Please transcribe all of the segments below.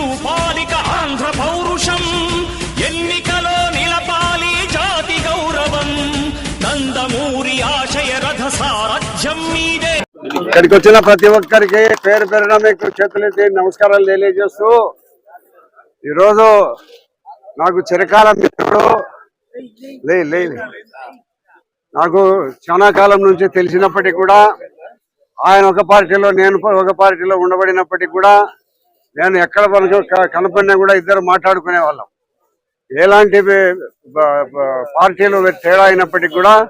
చూపాలిక ఆంధ్ర పౌరుషం. ఎన్నికలో నిలపాలి జాతి గౌరవం. నందమూరి ఆశయ రథ సారథ్యం మీదే ఇక్కడికి వచ్చిన ప్రతి ఒక్కరికి పేరు పేరున మీకు చేతులెత్తి నమస్కారాలు తెలియజేస్తూ ఈరోజు నాకు చిరకాల మిత్రుడు లే. నాకు చాలా కాలం నుంచి తెలిసినప్పటికీ కూడా ఆయన ఒక పార్టీలో నేను ఒక పార్టీలో ఉండబడినప్పటికీ కూడా నేను ఎక్కడ మనకు క- కనపడినా కూడా ఇద్దరు మాట్లాడుకునే వాళ్ళం ఎలాంటి పార్టీలు తేడా అయినప్పటికీ కూడా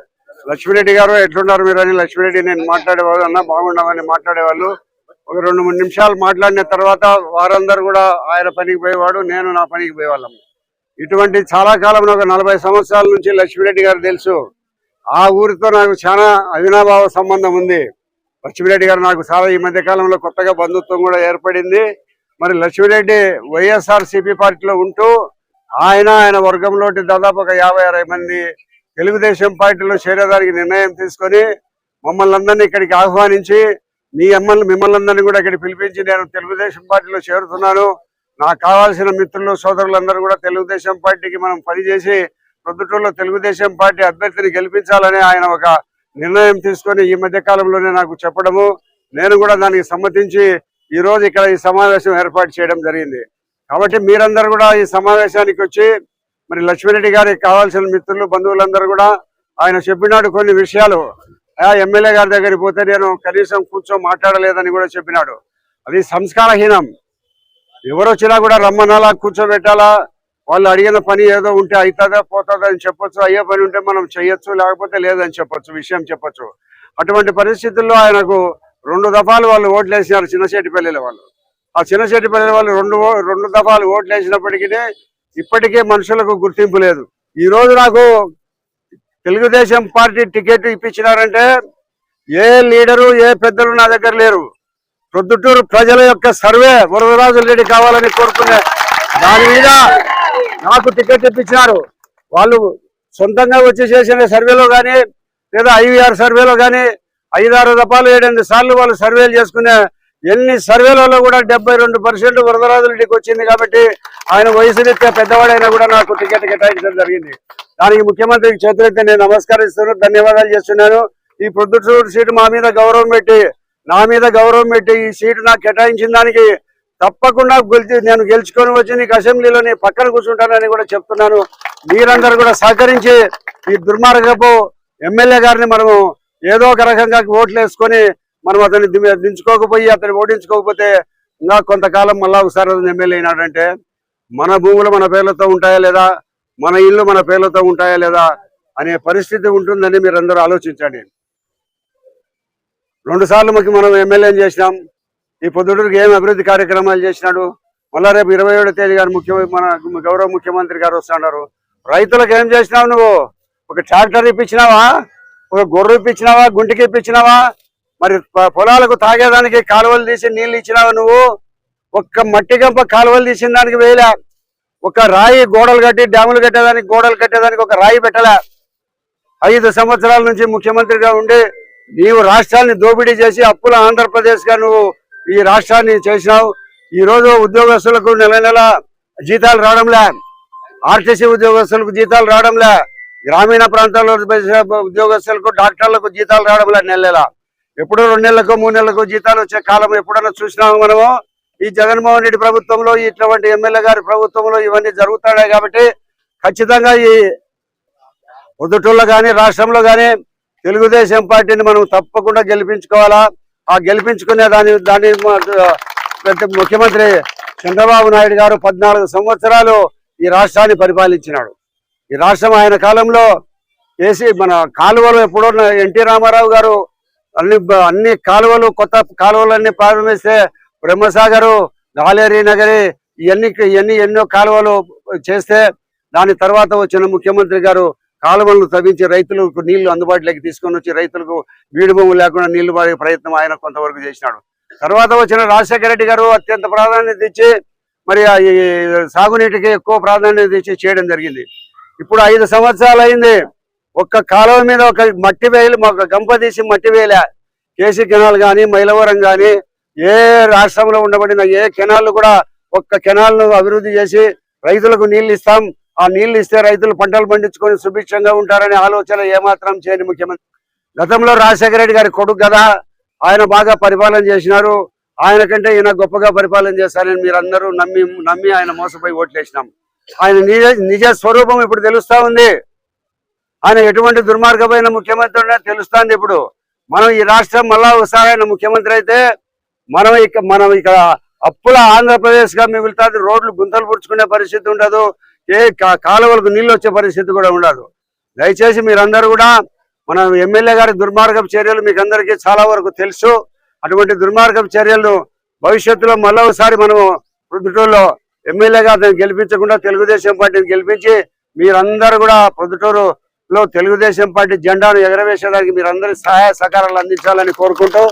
లక్ష్మీరెడ్డి గారు ఎట్లున్నారు మీరు అని లక్ష్మీరెడ్డి నేను మాట్లాడేవాళ్ళు అన్న బాగున్నామని మాట్లాడేవాళ్ళు. ఒక రెండు మూడు నిమిషాలు మాట్లాడిన తర్వాత వారందరూ కూడా ఆయన పనికి పోయేవాడు నేను నా పనికి పోయేవాళ్ళం. ఇటువంటి చాలా కాలంలో ఒక నలభై సంవత్సరాల నుంచి లక్ష్మీరెడ్డి గారు తెలుసు. ఆ ఊరితో నాకు చాలా అవినాభావ సంబంధం ఉంది. లక్ష్మీరెడ్డి గారు నాకు చాలా ఈ మధ్య కాలంలో కొత్తగా బంధుత్వం కూడా ఏర్పడింది. మరి లక్ష్మిరెడ్డి వైఎస్ఆర్ సిపి పార్టీలో ఉంటూ ఆయన ఆయన వర్గంలోటి దాదాపు ఒక యాభై అరవై మంది తెలుగుదేశం పార్టీలో చేరేదానికి నిర్ణయం తీసుకొని మమ్మల్ని అందరినీ ఇక్కడికి ఆహ్వానించి మీ అమ్మల్ని మిమ్మల్ని అందరినీ కూడా ఇక్కడ పిలిపించి నేను తెలుగుదేశం పార్టీలో చేరుతున్నాను. నాకు కావాల్సిన మిత్రులు సోదరులందరూ కూడా తెలుగుదేశం పార్టీకి మనం పనిచేసి ప్రొద్దుటూరులో తెలుగుదేశం పార్టీ అభ్యర్థిని గెలిపించాలని ఆయన ఒక నిర్ణయం తీసుకొని ఈ మధ్య కాలంలోనే నాకు చెప్పడము. నేను కూడా దానికి సమ్మతించి ఈ రోజు ఇక్కడ ఈ సమావేశం ఏర్పాటు చేయడం జరిగింది. కాబట్టి మీరందరూ కూడా ఈ సమావేశానికి వచ్చి మరి లక్ష్మీరెడ్డి గారికి కావాల్సిన మిత్రులు బంధువులందరూ కూడా ఆయన చెప్పినాడు కొన్ని విషయాలు. ఆ ఎమ్మెల్యే గారి దగ్గరికి పోతే నేను కనీసం కూర్చో మాట్లాడలేదని కూడా చెప్పినాడు. అది సంస్కారహీనం. ఎవరు వచ్చినా కూడా రమ్మనాలా కూర్చోబెట్టాలా? వాళ్ళు అడిగిన పని ఏదో ఉంటే అవుతుందా పోతుందా అని చెప్పొచ్చు. అయ్యే పని ఉంటే మనం చెయ్యొచ్చు లేకపోతే లేదని చెప్పొచ్చు విషయం చెప్పొచ్చు. అటువంటి పరిస్థితుల్లో ఆయనకు రెండు దఫాలు వాళ్ళు ఓట్లు వేసినారు చిన్నశెట్టిపల్లిల వాళ్ళు. ఆ చిన్నశెట్టిపల్లి వాళ్ళు రెండు రెండు దఫాలు ఓట్లు వేసినప్పటికీ ఇప్పటికే మనుషులకు గుర్తింపు లేదు. ఈ రోజు నాకు తెలుగుదేశం పార్టీ టికెట్ ఇప్పించినారంటే ఏ లీడరు ఏ పెద్దలు నా దగ్గర లేరు. ప్రొద్దుటూరు ప్రజల యొక్క సర్వే వరదరాజు రెడ్డి కావాలని కోరుకునే దాని మీద నాకు టికెట్ ఇప్పించినారు. వాళ్ళు సొంతంగా వచ్చి చేసిన సర్వేలో కానీ లేదా ఐవీఆర్ సర్వేలో కానీ ఐదారు దఫాలు ఏడెనిమిది సార్లు వాళ్ళు సర్వేలు చేసుకునే ఎన్ని సర్వేలలో కూడా డెబ్బై రెండు పర్సెంట్ వరదరాజులకి వచ్చింది కాబట్టి ఆయన వయసు రీత్యా పెద్దవాడైనా కూడా నాకు టికెట్ కేటాయించడం జరిగింది. దానికి ముఖ్యమంత్రికి చేతులైతే నేను నమస్కరిస్తున్నాను ధన్యవాదాలు చేస్తున్నాను. ఈ ప్రొద్దుటూరు సీటు మా మీద గౌరవం పెట్టి నా మీద గౌరవం పెట్టి ఈ సీటు నాకు కేటాయించిన దానికి తప్పకుండా గెలిచి నేను గెలుచుకొని వచ్చి నీకు అసెంబ్లీలో నీ పక్కన కూర్చుంటానని కూడా చెప్తున్నాను. మీరందరూ కూడా సహకరించి ఈ దుర్మార్గపు ఎమ్మెల్యే గారిని మనము ఏదో ఒక రకంగా ఓట్లు వేసుకొని మనం అతన్ని దించుకోకపోయి అతన్ని ఓడించుకోకపోతే ఇంకా కొంతకాలం మళ్ళా ఒకసారి అతను ఎమ్మెల్యే అయినాడంటే మన భూములు మన పేర్లతో ఉంటాయా లేదా? మన ఇల్లు మన పేర్లతో ఉంటాయా లేదా? అనే పరిస్థితి ఉంటుందని మీరు అందరూ ఆలోచించండి. రెండు సార్లు మాకు మనం ఎమ్మెల్యే చేసినాం. ఈ పొద్దుటూరుకి ఏం అభివృద్ధి కార్యక్రమాలు చేసినాడు? మళ్ళా రేపు ఇరవై ఏడో తేదీ గారు ముఖ్య మన గౌరవ ముఖ్యమంత్రి గారు వస్తున్నారు రైతులకు ఏం చేసినావు నువ్వు? ఒక ట్రాక్టర్ ఇప్పించినావా? ఒక గొర్రె ఇప్పించినావా గుంటికి ఇప్పించినావా? మరి పొలాలకు తాగేదానికి కాలువలు తీసి నీళ్ళు ఇచ్చినావా నువ్వు? ఒక్క మట్టి గంప కాలువలు తీసిన దానికి వేయలే. ఒక రాయి గోడలు కట్టి డ్యాములు కట్టేదానికి గోడలు కట్టేదానికి ఒక రాయి పెట్టలే. ఐదు సంవత్సరాల నుంచి ముఖ్యమంత్రిగా ఉండి నీవు రాష్ట్రాన్ని దోపిడీ చేసి అప్పుల ఆంధ్రప్రదేశ్గా నువ్వు ఈ రాష్ట్రాన్ని చేసినావు. ఈ రోజు ఉద్యోగస్తులకు నెల నెల జీతాలు రావడంలే. ఆర్టీసీ ఉద్యోగస్తులకు జీతాలు రావడంలే. గ్రామీణ ప్రాంతాల్లో ఉద్యోగస్తులకు డాక్టర్లకు జీతాలు రావడం నెల నెల ఎప్పుడో రెండు నెలలకు మూడు నెలలకు జీతాలు వచ్చే కాలం ఎప్పుడన్నా చూసినాము మనము? ఈ జగన్మోహన్ రెడ్డి ప్రభుత్వంలో ఇటువంటి ఎమ్మెల్యే గారి ప్రభుత్వంలో ఇవన్నీ జరుగుతున్నాయి కాబట్టి ఖచ్చితంగా ఈ పొద్దుటూళ్ళలో కానీ రాష్ట్రంలో కానీ తెలుగుదేశం పార్టీని మనం తప్పకుండా గెలిపించుకోవాలా? ఆ గెలిపించుకునే దాని దాని ముఖ్యమంత్రి చంద్రబాబు నాయుడు గారు పద్నాలుగు సంవత్సరాలు ఈ రాష్ట్రాన్ని పరిపాలించినాడు. ఈ రాష్ట్రం ఆయన కాలంలో వేసి మన కాలువలు ఎప్పుడో ఎన్టీ రామారావు గారు అన్ని అన్ని కాలువలు కొత్త కాలువలన్నీ ప్రారంభిస్తే బ్రహ్మసాగరు గాలేరి నగరి ఇవన్నీ ఇవన్నీ ఎన్నో కాలువలు చేస్తే దాని తర్వాత వచ్చిన ముఖ్యమంత్రి గారు కాలువలను తవ్వించి రైతులకు నీళ్ళు అందుబాటులోకి తీసుకొని వచ్చి రైతులకు బీడు భూములు లేకుండా నీళ్ళు పడే ప్రయత్నం ఆయన కొంతవరకు చేసినాడు. తర్వాత వచ్చిన రాజశేఖర రెడ్డి గారు అత్యంత ప్రాధాన్యత ఇచ్చి మరి ఈ సాగునీటికి ఎక్కువ ప్రాధాన్యత ఇచ్చి చేయడం జరిగింది. ఇప్పుడు ఐదు సంవత్సరాలు అయింది. ఒక్క కాలువ మీద ఒక మట్టి వేయలు ఒక గంప తీసి మట్టి వేయలే కేసీ కెనాల్ కానీ మైలవరం కానీ ఏ రాష్ట్రంలో ఉండబడిన ఏ కెనాల్ కూడా ఒక్క కెనాల్ను అభివృద్ధి చేసి రైతులకు నీళ్ళు ఇస్తాం. ఆ నీళ్ళు ఇస్తే రైతులు పంటలు పండించుకొని సుభిక్షంగా ఉంటారనే ఆలోచన ఏమాత్రం చేయని ముఖ్యమంత్రి. గతంలో రాజశేఖర రెడ్డి గారి కొడుకు కదా ఆయన బాగా పరిపాలన చేసినారు. ఆయన కంటే ఈయన గొప్పగా పరిపాలన చేస్తారని మీరు అందరూ నమ్మి నమ్మి ఆయన మోసపోయి ఓట్లేసినాం. ఆయన నిజ నిజ స్వరూపం ఇప్పుడు తెలుస్తా ఉంది. ఆయన ఎటువంటి దుర్మార్గమైన ముఖ్యమంత్రి తెలుస్తుంది ఇప్పుడు. మనం ఈ రాష్ట్రం మళ్ళా ఒకసారి ఆయన ముఖ్యమంత్రి అయితే మనం ఇక మనం ఇక్కడ అప్పుల ఆంధ్రప్రదేశ్గా మిగులుతుంది రోడ్లు గుంతలు పుడుచుకునే పరిస్థితి ఉండదు ఏ కాలువలకు నీళ్ళు వచ్చే పరిస్థితి కూడా ఉండదు. దయచేసి మీరందరూ కూడా మన ఎమ్మెల్యే గారి దుర్మార్గపు చర్యలు మీకు అందరికీ చాలా వరకు తెలుసు. అటువంటి దుర్మార్గపు చర్యలను భవిష్యత్తులో మళ్ళీ ఒకసారి మనము ప్రొద్దుటూరులో ఎమ్మెల్యేగా అతను గెలిపించకుండా తెలుగుదేశం పార్టీని గెలిపించి మీరందరూ కూడా పొద్దుటూరు లో తెలుగుదేశం పార్టీ జెండాను ఎగరవేసేదానికి మీరందరూ సహాయ సహకారాలు అందించాలని కోరుకుంటూ